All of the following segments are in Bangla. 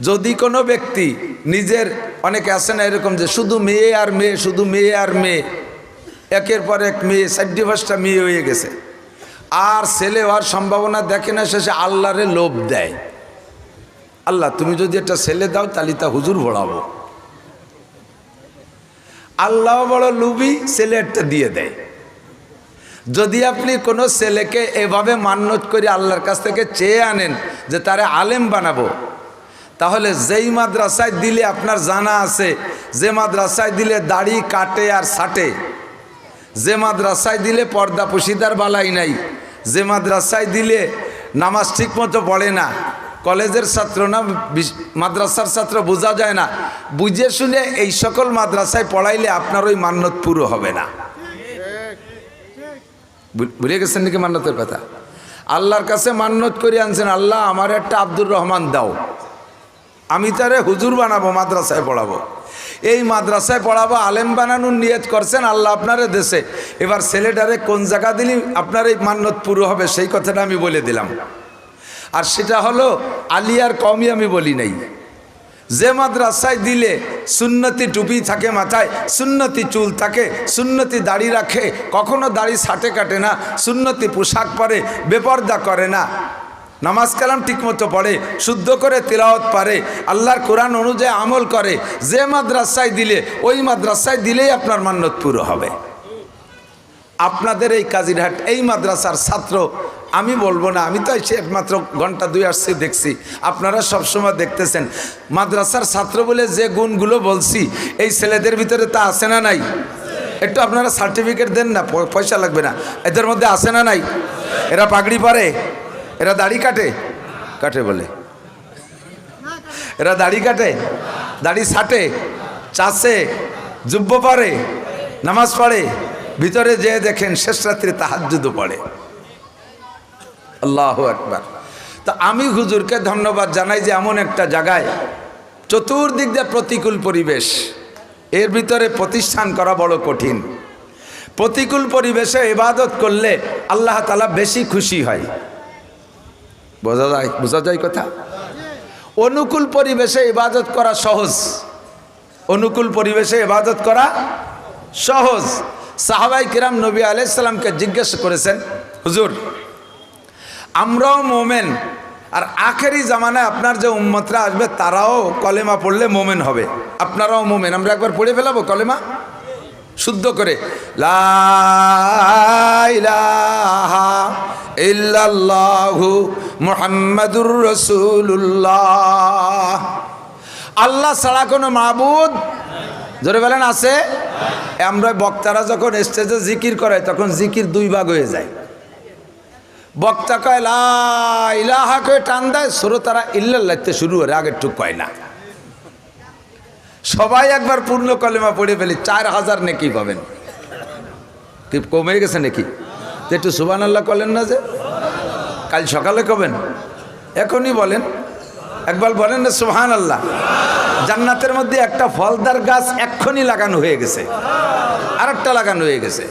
যদি কোনো ব্যক্তি নিজের, অনেকে আছে না এরকম যে শুধু মেয়ে আর মেয়ে, শুধু মেয়ে আর মেয়ে, একের পর এক মেয়ে, চারটি পাঁচটা মেয়ে হয়ে গেছে। আর ছেলে হওয়ার সম্ভাবনা দেখে না, শেষে আল্লাহরে লোভ দেয়। আল্লাহ, তুমি যদি একটা ছেলে দাও, তাহলে তা হুজুর ভরাবো আল্লাহ বড় লুবি ছেলে একটা দিয়ে দেয়। যদি আপনি কোনো ছেলেকে এভাবে মান্যত করে আল্লাহর কাছ থেকে চেয়ে আনেন যে তারে আলেম বানাবো তাহলে যেই মাদ্রাসায় দিলে আপনার জানা আছে, যে মাদ্রাসায় দিলে দাড়ি কাটে আর ছাটে যে মাদ্রাসায় দিলে পর্দা পুশিদার বালাই নাই, যে মাদ্রাসায় দিলে নামাজ ঠিক মতো পড়ে না, কলেজের ছাত্র না মাদ্রাসার ছাত্র বোঝা যায় না, বুঝে শুনে এই সকল মাদ্রাসায় পড়াইলে আপনার ওই মান্যত পুরো হবে না। ভুলে গেছেন নাকি মান্যতের কথা? আল্লাহর কাছে মান্যত করে আনছেন, আল্লাহ আমার একটা আব্দুর রহমান দাও। আমি তারে হুজুর বানাবো, মাদ্রাসায় পড়াবো। এই মাদ্রাসায় পড়াবো, আলেম বানানোর নিয়ত করছেন, আল্লাহ আপনারে দেশে। এবার ছেলেটারে কোন জায়গা দিলি আপনার এই মান্যত পুরো হবে, সেই কথাটা আমি বলে দিলাম। আর সেটা হলো আলিয়ার কমই আমি বলি নাই। যে মাদ্রাসায় দিলে সুন্নতি টুপি থাকে মাথায়, সুন্নতি চুল থাকে, সুন্নতি দাড়ি রাখে, কখনো দাড়ি ছাটে কাটে না, সুন্নতি পোশাক পরে, বেপর্দা করে না। নামাজ কালাম ঠিকমতো পড়ে, শুদ্ধ করে তিলাওয়াত পারে, আল্লাহর কোরআন অনুযায়ী আমল করে, যে মাদ্রাসায় দিলে, ওই মাদ্রাসায় দিলেই আপনার মান্যত পুরো হবে। আপনাদের এই কাজিরহাট, এই মাদ্রাসার ছাত্র, আমি বলব না, আমি তো এসে একমাত্র ঘণ্টা দুই আসছি, দেখছি। আপনারা সবসময় দেখতেছেন, মাদ্রাসার ছাত্র বলে যে গুণগুলো বলছি, এই ছেলেদের ভিতরে তা আছে না নাই? একটু আপনারা সার্টিফিকেট দেন না পয়সা লাগবে না। এদের মধ্যে আছে না নাই? এরা পাগড়ি পরে? এরা দাড়ি কাটে? কাটে বলে। এরা দাড়ি কাটে? দাড়ি ছাটে? চাষে? জুব্ব পরে নামাজ পড়ে? ভিতরে যে দেখেন শেষ রাত্রে তাহাজুদও পড়ে। আল্লাহ একবার তো আমি হুজুরকে ধন্যবাদ জানাই যে এমন একটা জায়গায় চতুর্দিক দিয়ে প্রতিকূল পরিবেশ, এর ভিতরে প্রতিষ্ঠান করা বড় কঠিন। প্রতিকূল পরিবেশে ইবাদত করলে আল্লাহ তালা বেশি খুশি হয়। বোঝা যায়? বোঝা যায় কথা? অনুকূল পরিবেশে ইবাদত করা সহজ। অনুকূল পরিবেশে ইবাদত করা সহজ। সাহাবাই কিরাম নবী আলাইসাল্লামকে জিজ্ঞেস করেছেন, হুজুর, আমরাও মোমেন, আর আখেরি জামানায় আপনার যে উম্মতরা আসবে, তারাও কলেমা পড়লে মোমেন হবে। আপনারাও মোমেন। আমরা একবার পড়ে ফেলাবো কলেমা? শুদ্ধ করে, লা ইলাহা ইল্লাল্লাহু মুহাম্মাদুর রাসূলুল্লাহ। আল্লাহ ছাড়া কোনো মাহবুদ জোরে বলেন, আছে? আমরা বক্তারা যখন স্টেজে জিকির করে তখন জিকির দুই ভাগ হয়ে যায়। বক্তা কয়, লা ইলাহা কয়ে টান দেয়, শ্রোতারা ইল্লাল্লাহতে শুরু করে, আগের টুক কয় না। সবাই একবার পূর্ণ কলেমা পড়ে ফেলি, চার হাজার নেকি পাবেন। কমে গেছে নাকি? তো একটু সুবান আল্লাহ করলেন না যে? কাল সকালে কবেন? এখনই বলেন। একবার বলেন না সুহান আল্লাহ জান্নাতের মধ্যে একটা ফলদার গাছ এক্ষুনি লাগানো হয়ে গেছে। আরেকটা লাগানো হয়ে গেছে।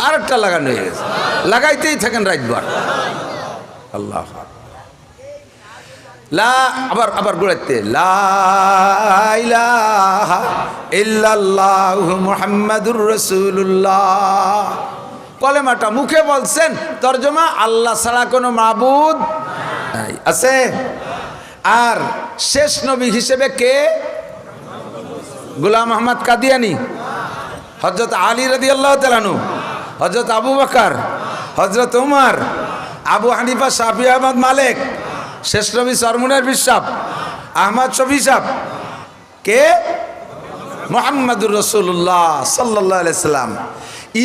আরেকটা লাগানো হয়ে গেছে। লাগাইতেই থাকেন রাতবার আল্লাহ। লা, আবার আবার গোড়াইতে লা ইলাহা ইল্লাল্লাহু মুহাম্মাদুর রাসূলুল্লাহ। কলেমাটা মুখে বলছেন, তর্জমা আল্লাহ ছাড়া কোনো মাবুদ আছে? আর শেষ নবী হিসেবে কে? গুলাম আহমদ কাদিয়ানি। হজরত আলী রদি আল্লাহ তালানু হজরত আবু বকর। হজরত উমর। আবু হানিফা, শাফি আহমদ মালিক। শেষ নবী সরমুনের বিশ্বাপ, আহমদ শফি সাহ কে? মোহাম্মদুর রসুল্লাহ সাল্লাহ সাল্লাম।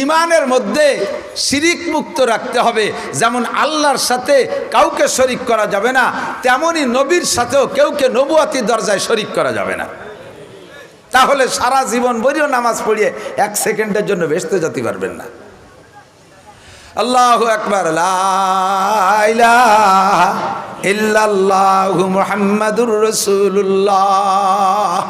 ইমানের মধ্যে শিরিক মুক্ত রাখতে হবে, যেমন আল্লাহর সাথে কাউকে শরিক করা যাবে না তেমনই নবীর সাথেও কেউকে নবুয়াতি দরজায় শরিক করা যাবে না। তাহলে সারা জীবন বরিও নামাজ পড়িয়ে এক সেকেন্ডের জন্য বেসতে যেতে পারবেন না। আল্লাহ একবার ইল্লাল্লাহু মুহাম্মাদুর রাসূলুল্লাহ।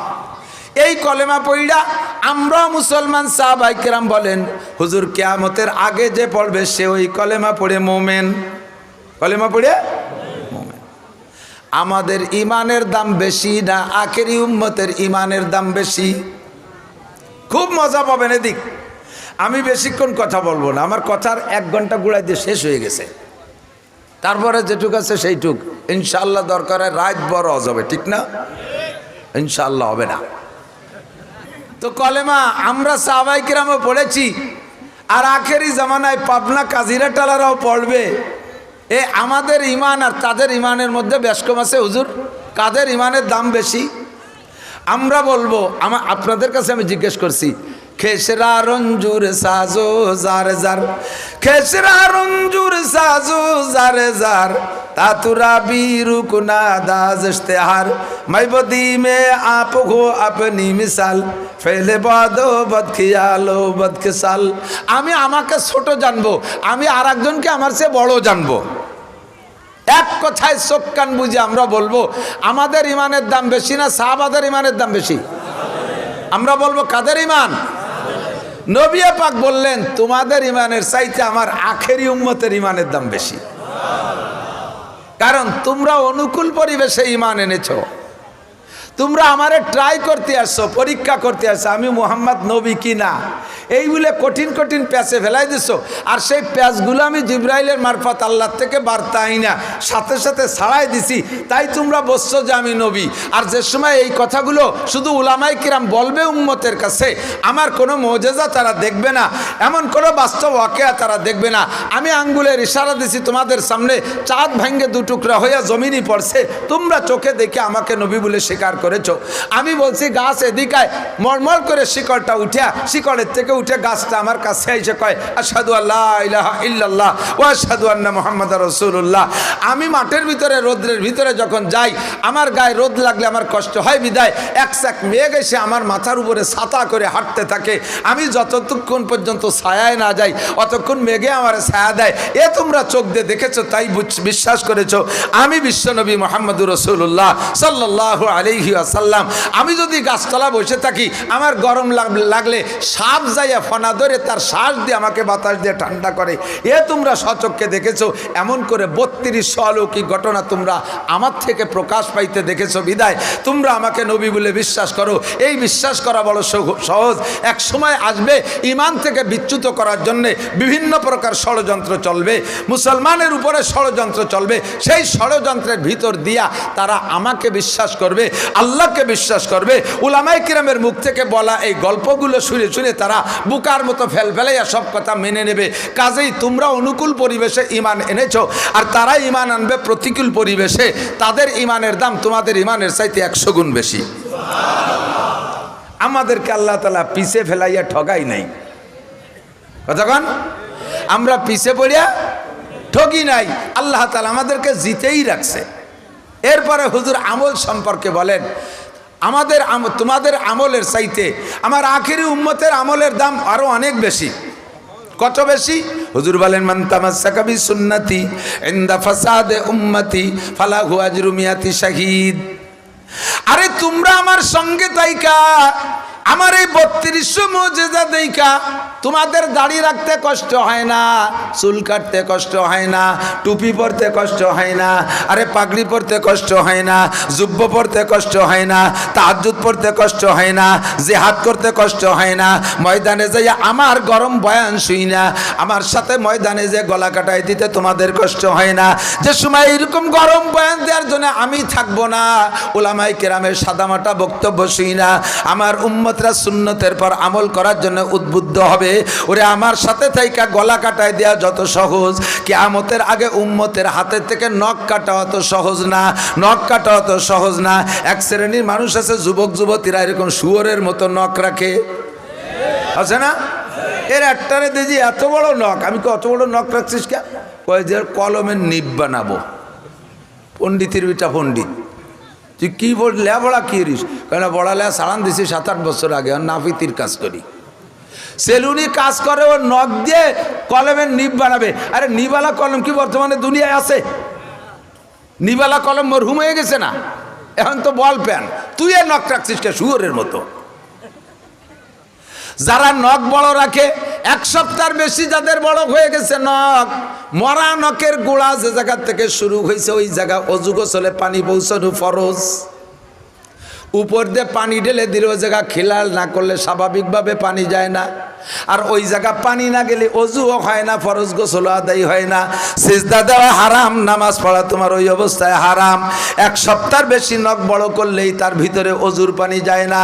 এই কলেমা পইড়া আমরা মুসলমান সাহাবাই কেরাম বলেন, হুজুর কেয়ামতের আগে যে পড়বে সে ওই কলেমা পড়ে মোমেন। কলেমা পড়ে মোমেন। আমাদের ইমানের দাম বেশি না আখেরি উম্মতের ইমানের দাম বেশি। খুব মজা পাবেন এদিক। আমি বেশিক্ষণ কথা বলব না। আমার কথার এক ঘণ্টা গুড়াই দিয়ে শেষ হয়ে গেছে। তারপরে যেটুক আছে সেইটুক। ইনশাল্লাহ দরকার রাত বড় হবে, ঠিক না? ইনশাল্লাহ হবে না। তো কলেমা, আমরা সাহাবাই কিরামও পড়েছি। আর আখেরি জামানায় পাবনা কাজিরা টালারাও পড়বে। এ আমাদের ইমান আর তাদের ইমানের মধ্যে ব্যস্কম আছে, হুজুর। কাদের ইমানের দাম বেশি? আমরা বলব আমার আপনাদের কাছে আমি জিজ্ঞেস করছি খেসরা রঞ্জুর সাজো জার জার খেসরা রঞ্জুর সাজো জার জার তাতুরা বীরু কুনা দাজ ইশতেহার मैं बदी में आप हो अपनी मिसाल ফেলে বাদো বদ খিয়ালো বদ খিসাল আমি আমাকে ছোট জানবো আমি আর একজনকে আমার চেয়ে বড় জানবো এক কথায় চোখ কান বুঝে আমরা বলবো আমাদের ইমানের দাম বেশি না সাহাবাদের ইমানের দাম বেশি আমরা বলবো কাদের ইমান নবিয়া পাক বললেন, তোমাদের ইমানের চাইতে আমার আখেরি উম্মতের ইমানের দাম বেশি। কারণ তোমরা অনুকূল পরিবেশে ইমান এনেছো। তোমরা আমারে ট্রাই করতে আসছো, পরীক্ষা করতে আসছো, আমি মোহাম্মদ নবী কি না? এই বলে কঠিন কঠিন প্যাচে ফেলাই দিছো। আর সেই প্যাচগুলো আমি জিব্রাইলের মারফত আল্লাহ থেকে বার্তা আই না, সাথে সাথে ছাড়াই দিছি। তাই তোমরা বসছো যে আমি নবী। আর যে সময় এই কথাগুলো শুধু উলামাই কিরাম বলবে উম্মতের কাছে, আমার কোনো মজেজা তারা দেখবে না, এমন কোনো বাস্তব ওয়াকেয়া তারা দেখবে না। আমি আঙ্গুলের ইশারা দিছি, তোমাদের সামনে চাঁদ ভাঙ্গে দু টুকরা হইয়া জমিনই পড়ছে, তোমরা চোখে দেখে আমাকে নবী বলে স্বীকার করেছ। আমি বলছি, গাছ এদিকায় মরমর করে শিকড়টা উঠা শিকড়ের থেকে উঠে গাছটা আমার কাছে এসে কয় আসাদু আল্লাহ ইল্লাল্লাহ ও আসাদু আন্না মোহাম্মদ রসুল্লাহ আমি মাঠের ভিতরে, রোদ্রের ভিতরে যখন যাই, আমার গায়ে রোদ লাগলে আমার কষ্ট হয় বিদায়। এক স্যাক মেঘ এসে আমার মাথার উপরে ছাতা করে হাঁটতে থাকে। আমি যতক্ষণ পর্যন্ত ছায়ায় না যাই, অতক্ষণ মেঘে আমার ছায়া দেয়। এ তোমরা চোখ দিয়ে দেখেছ, তাই বিশ্বাস করেছ। আমি বিশ্বনবী মোহাম্মদুর রসুল্লাহ সাল্লাহ আলহি আসাল্লাম আমি যদি গাছতলা বসে থাকি, আমার গরম লাগলে সাপ যাইয়া ফনা ধরে তার শ্বাস দিয়ে আমাকে বাতাস দিয়ে ঠান্ডা করে। এ তোমরা সচক্ষে দেখেছ, এমন করে বত্রিশ অলৌকিক ঘটনা তোমরা আমার থেকে প্রকাশ পাইতে দেখেছ, বিদায়। তোমরা আমাকে নবী বলে বিশ্বাস করো, এই বিশ্বাস করা বড় সহজ। এক সময় আসবে ইমান থেকে বিচ্যুত করার জন্য বিভিন্ন প্রকার ষড়যন্ত্র চলবে, মুসলমানের উপরে ষড়যন্ত্র চলবে, সেই ষড়যন্ত্রের ভিতর দিয়া তারা আমাকে বিশ্বাস করবে। আল্লাহকে বিশ্বাস করবে। উলামাই কিরামের মুখ থেকে বলা এই গল্পগুলো শুনে শুনে তারা বুকার মতো ফেল ফেলাইয়া সব কথা মেনে নেবে। কাজেই তোমরা অনুকূল পরিবেশে ইমান এনেছো আর তারা ইমান আনবে প্রতিকূল পরিবেশে। তাদের ইমানের দাম তোমাদের ইমানের চাইতে একশো গুণ বেশি। আমাদেরকে আল্লাহ তালা পিছে ফেলাইয়া ঠগাই নাই। কতক্ষণ আমরা পিছে পড়িয়া ঠগি নাই। আল্লাহ তালা আমাদেরকে জিতেই রাখছে। এরপরে হুজুর আমল সম্পর্কে বলেন, আমাদের আম- তোমাদের আমলের চাইতে আমার আখেরি উম্মতের আমলের দাম আরও অনেক বেশি। কত বেশি? হুজুর বলেন, মান তামাসসাকা বি সুন্নতি ইনদা ফাসাদে উম্মতি ফালাহু আজরু মিয়াতি শাহিদ। আরে তোমরা আমার সঙ্গে তাইকা। আমার এই বত্রিশশো মজেদা দেইকা তোমাদের দাড়ি রাখতে কষ্ট হয় না, চুল কাটতে কষ্ট হয় না, টুপি পরতে কষ্ট হয় না, আরে পাগড়ি পরতে কষ্ট হয় না, জুব্ব পরতে কষ্ট হয় না তাহাজুদ পড়তে কষ্ট হয় না, জেহাদ করতে কষ্ট হয় না, ময়দানে যাইয়া আমার গরম বয়ান শুই না, আমার সাথে ময়দানে যে গলা কাটাই দিতে তোমাদের কষ্ট হয় না, যে সময় এরকম গরম বয়ান দেওয়ার জন্য আমি থাকব না ওলামাই কেরামের সাদামাটা বক্তব্য শুই না, আমার উম্মতরা সুন্নতের পর আমল করার জন্য উদ্বুদ্ধ হবে। ওরে, আমার সাথে থাইকা গলা কাটায় দেওয়া যত সহজ। কি আমতের আগে উম্মতের হাতের থেকে নখ কাটা অত সহজ না, নখ কাটা অত সহজ না। এক শ্রেণির মানুষ আছে, যুবক, যুবতীরা এরকম শুয়োরের মতো নখ রাখে। আছে না? এর একটারে দেখি, এত বড় নখ, আমি কি অত বড় নখ রাখছিস কে? কয় যে কলমের নিব বানাবো। পণ্ডিতের বিটা পণ্ডিত। তুই কি বল লেবড়া কি রিস কেন বড়া লে সাড়ান দিছি সাত আট বছর আগে, আর নাফিতির কাজ করি। সেলুনি কাজ করে ও নখ দিয়ে কলমের নিব বানাবে। আরে নিবালা কলম কি বর্তমানে দুনিয়ায় আছে? নিবালা কলম মরহুম হয়ে গেছে না? এখন তো বল প্যান। তুই এ নখ রাখছিস কে শুয়োরের মতো? যারা নখ বড় রাখে, এক সপ্তাহের বেশি যাদের বড় হয়ে গেছে নখ, মরা নখের গোড়া যে জায়গা থেকে শুরু হয়েছে, ওই জায়গা অজু চলে পানি পৌঁছানো ফরজ। উপর দিয়ে পানি ঢেলে দিলে ওই জায়গা খিলাল না করলে স্বাভাবিকভাবে পানি যায় না। আর ওই জায়গা পানি না গেলে অজুও হয় না, ফরজ গোসল আদায় হয় না। সিজদা দেওয়া হারাম, নামাজ পড়া তোমার ওই অবস্থায় হারাম। এক সপ্তাহ বেশি নখ বড় করলেই তার ভিতরে অজুর পানি যায় না।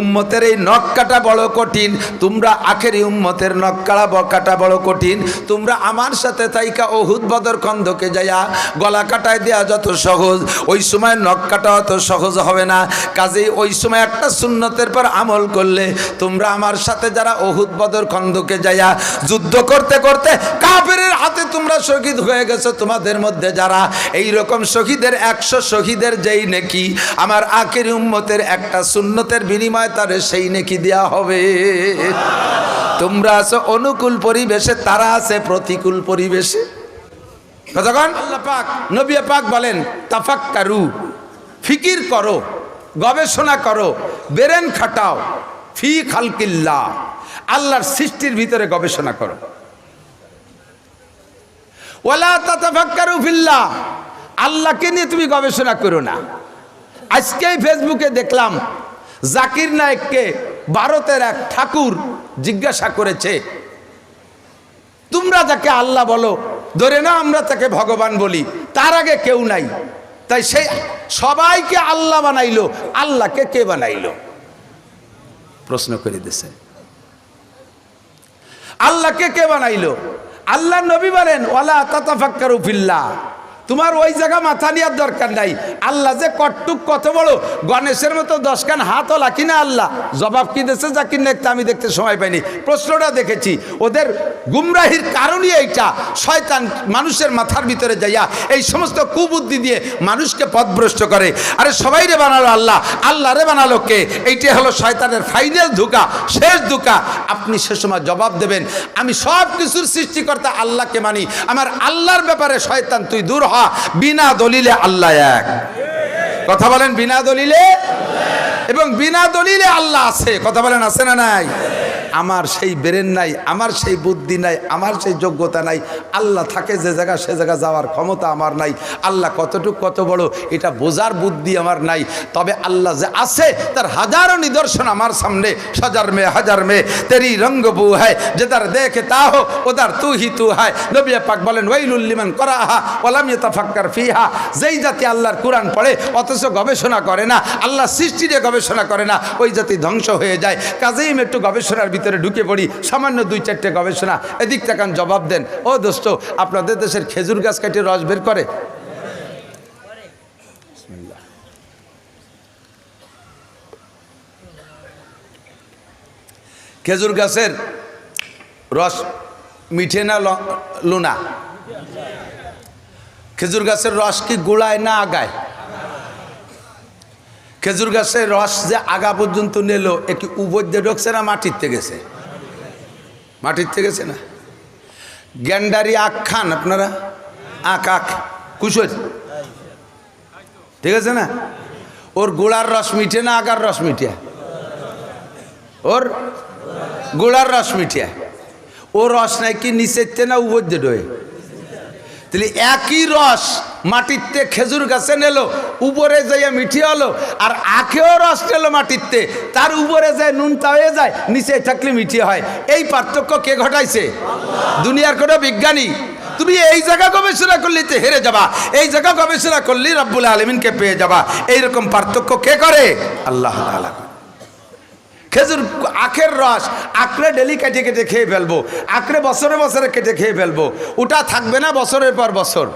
উম্মতের এই নখ কাটা বড় কঠিন, তোমরা আখেরি উম্মতের নখ কাটা কাটা বড় কঠিন। তোমরা আমার সাথে তাইকা অহুদ বদর খন্দকে যাইয়া গলা কাটায় দেওয়া যত সহজ। ওই সময় নখ কাটা অত সহজ হবে না। কাজেই ওই সময় একটা সুন্নতের পর আমল করলে তোমরা আমার সাথে যারা অহুদ বদর খন্দকে যাইয়া যুদ্ধ করতে করতে কাফের হাতে তোমরা শহীদ হয়ে গেছো, তোমাদের মধ্যে যারা এই রকম শহীদের একশো শহীদের যেই নেকি, আমার আখের উম্মতের একটা সুন্নতের বিনিময়ে তারে সেই নেকি দেওয়া হবে। তোমরা আছো অনুকূল পরিবেশে, তারা আছে প্রতিকূল পরিবেশে। পাক বলেন, তাফাক্কারু, ফিকির করো, গবেষণা করো, বেরেন খাটাও। ফি খালকিল্লা আল্লাহর সৃষ্টির ভিতরে গবেষণা করো। ওলা তাতাফাক্কারু ফিল্লাহ। আল্লাহকে নিয়ে তুমি গবেষণা করো না। আজকেই ফেসবুকে দেখলাম, জাকির নায়েককে ভারতের এক ঠাকুর জিজ্ঞাসা করেছে, তোমরা যাকে আল্লাহ বলো, ধরে না আমরা তাকে ভগবান বলি, তার আগে কেউ নাই। তাই সে সবাইকে আল্লাহ বানাইলো। আল্লাহকে কে বানাইলো? প্রশ্ন করে দিছে আল্লাহকে কে বানাইল? আল্লাহ নবী বলেন ওয়ালা তাতাফাক্কারু ফিল্লাহ। তোমার ওই জায়গা মাথা নেওয়ার দরকার নাই। আল্লাহ যে কটটুক কত বড়, গণেশের মতো দশখান হাত ওলা কিনা আল্লাহ। জবাব কি দিয়েছে? জাকির দেখতে আমি দেখতে সময় পাইনি। প্রশ্নটা দেখেছি, ওদের গুমরাহির কারণই এইটা। শয়তান মানুষের মাথার ভিতরে যাইয়া এই সমস্ত কুবুদ্ধি দিয়ে মানুষকে পথভ্রষ্ট করে। আরে সবাই রে বানালো আল্লাহ। আল্লাহ রে বানালো কে? এইটাই হলো শয়তানের ফাইনাল ধোকা, শেষ ধোকা। আপনি সে সময় জবাব দেবেন, আমি সব কিছুর সৃষ্টিকর্তা আল্লাহকে মানি। আমার আল্লাহর ব্যাপারে শয়তান, তুই দূর হ। বিনা দলিলে আল্লাহ এক। কথা বলেন, বিনা দলিলে? এবং বিনা দলিলে আল্লাহ আছে। কথা বলেন, আছে না নাই? আমার সেই বেরেন নাই, আমার সেই বুদ্ধি নাই, আমার সেই যোগ্যতা নাই। আল্লাহ থাকে যে জায়গা, সে জায়গা যাওয়ার ক্ষমতা আমার নাই। আল্লাহ কতটুক কত বড়, এটা বোঝার বুদ্ধি আমার নাই। তবে আল্লাহ যে আছে, তার হাজারো নিদর্শন আমার সামনে। সজার মে, হাজার মে, তেরি রঙ্গ বু হয়, যে তার দেখে তা হো ওদার তু হি তু হয়। নবী পাক বলেন ওয়াইলুল্লিমান করা হা ওলাম তাফাক্কার ফিহা। যেই জাতি আল্লাহর কোরআন পড়ে, অথচ গবেষণা করে না, আল্লাহ সৃষ্টি নিয়ে গবেষণা করে না, ওই জাতি ধ্বংস হয়ে যায়। কাজেই একটু গবেষণার ভিতরে ঢুকে পড়ি, সামান্য দুই চারটে গবেষণা। এদিক তাকান, জবাব দেন, ও দোস্ত, আপনাদের দেশের খেজুর গাছ কেটে রস বের করে? খেজুর গাছের রস মিঠে না লুনা? খেজুর গাছের রস কি গোড়ায় না আগায়? খেজুর গাছের রস যে আগা পর্যন্ত নিল একটি উপর দিয়ে ঢুকছে না মাটির থেকে গেছে? মাটির থেকে গেছে না? গ্যান্ডারি আখ খান আপনারা? আখ আখ কুশোর ঠিক আছে না? ওর গোড়ার রস মিঠে না আগার রস মিঠিয়া ওর গোড়ার রস মিঠিয়া ও রস নাকি নিচেতে না উপর দিয়ে ডোয়ে তাহলে একই রস মাটিতে খেজুর গাছে নেলো, উপরে যাইয়া মিঠি হলো আর আখেও রস নিল মাটিতে। তার উপরে যায় নুনটা হয়ে যায়, নিচে থাকলে মিঠি হয়। এই পার্থক্য কে ঘটাইছে? দুনিয়ার কোনো বিজ্ঞানী। তুমি এই জায়গা গবেষণা করলে তো হেরে যাবা। এই জায়গা গবেষণা করলে রব্বুল আলমিনকে পেয়ে যাবা। এইরকম পার্থক্য কে করে? আল্লাহ করে। খেজুর, আখের রস আখড়ে ডেলি কেটে কেটে খেয়ে ফেলব আখড়ে বছরে বছরে কেটে খেয়ে ফেলব। ওটা থাকবে না বছরের পর বছর।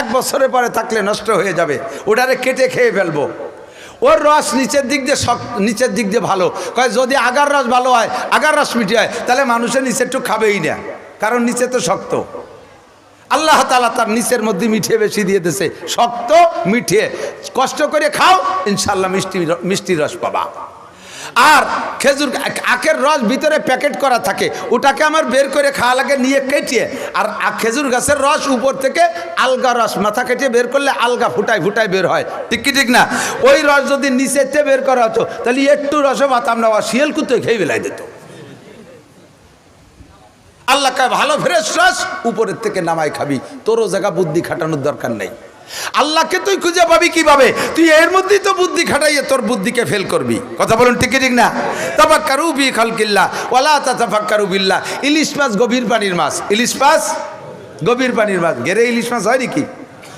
এক বছরের পরে থাকলে নষ্ট হয়ে যাবে। ওটারে কেটে খেয়ে ফেলব। ওর রস নিচের দিক দিয়ে শক নিচের দিক দিয়ে ভালো। কয়, যদি আগার রস ভালো হয়, আগার রস মিঠে হয়, তাহলে মানুষের নিচের একটু খাবেই না। কারণ নিচে তো শক্ত। আল্লাহ তালা তার নিচের মধ্যে মিঠিয়ে বেশি দিয়ে দিয়েছে। শক্ত মিঠিয়ে কষ্ট করে খাও ইনশাল্লাহ মিষ্টি মিষ্টি রস পাবা। আর খেজুর আখের রস ভিতরে প্যাকেট করা থাকে, ওটাকে আমার বের করে খাওয়া লাগে, নিয়ে কেটিয়ে আর খেজুর গাছের রস উপর থেকে আলগা রস মাথা কেটে বের করলে আলগা ফুটায় ফুটায় বের হয়। ঠিক কি ঠিক না? ওই রস যদি নিচেতে বের করা হতো, তাহলে একটু রসও পাতাম না শিয়াল কুত্তে খেয়ে বেলাই দিত। আল্লাহ কয়, ভালো ফ্রেশ রস উপরের থেকে নামাই খাবি। তোরও জায়গা বুদ্ধি খাটানোর দরকার নেই। আল্লাহকে তুই খুঁজে পাবি কীভাবে? তুই এর মধ্যেই তো বুদ্ধি খাটাইয়ে তোর বুদ্ধিকে ফেল করবি। কথা বলুন ঠিক ঠিক না তাফাক্কারু বি খালকিল্লা ওয়ালা তাফাক্কারু বিল্লাহ। ইলিশ মাছ গভীর পানির মাছ। ইলিশ মাছ গভীর পানির মাছ। ঘেরে ইলিশ মাছ হয় নাকি?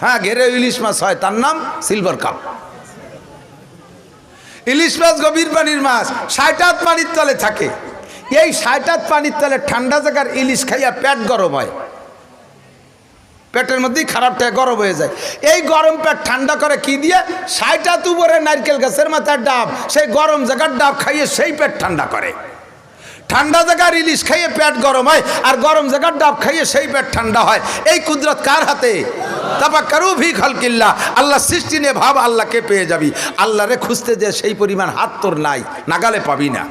হ্যাঁ ঘেরে ইলিশ মাছ হয়। তার নাম সিলভার কাপ ইলিশ মাছ গভীর পানির মাছ। ষাট হাত পানির তলে থাকে। এই ষাট হাত পানির তলে ঠান্ডা জায়গার ইলিশ খাইয়া পেট গরম হয়। পেটের মধ্যেই খারাপটা গরম হয়ে যায়। এই গরম পেট ঠান্ডা করে কি দিয়ে? হাত উপরে নারকেল গাছের মাথার ডাব। সেই গরম জায়গার ডাব খাইয়ে সেই পেট ঠান্ডা করে। ঠান্ডা জায়গার ইলিশ খাইয়ে পেট গরম হয় আর গরম জায়গার ডাব খাইয়ে সেই পেট ঠান্ডা হয়। এই কুদরত কার হাতে? তারপর কারু ভি খালকিল্লা আল্লাহ সৃষ্টি নিয়ে ভাব আল্লাহকে পেয়ে যাবি। আল্লাহরে খুঁজতে যে সেই পরিমাণ হাত তোর নাই, নাগালে পাবি না।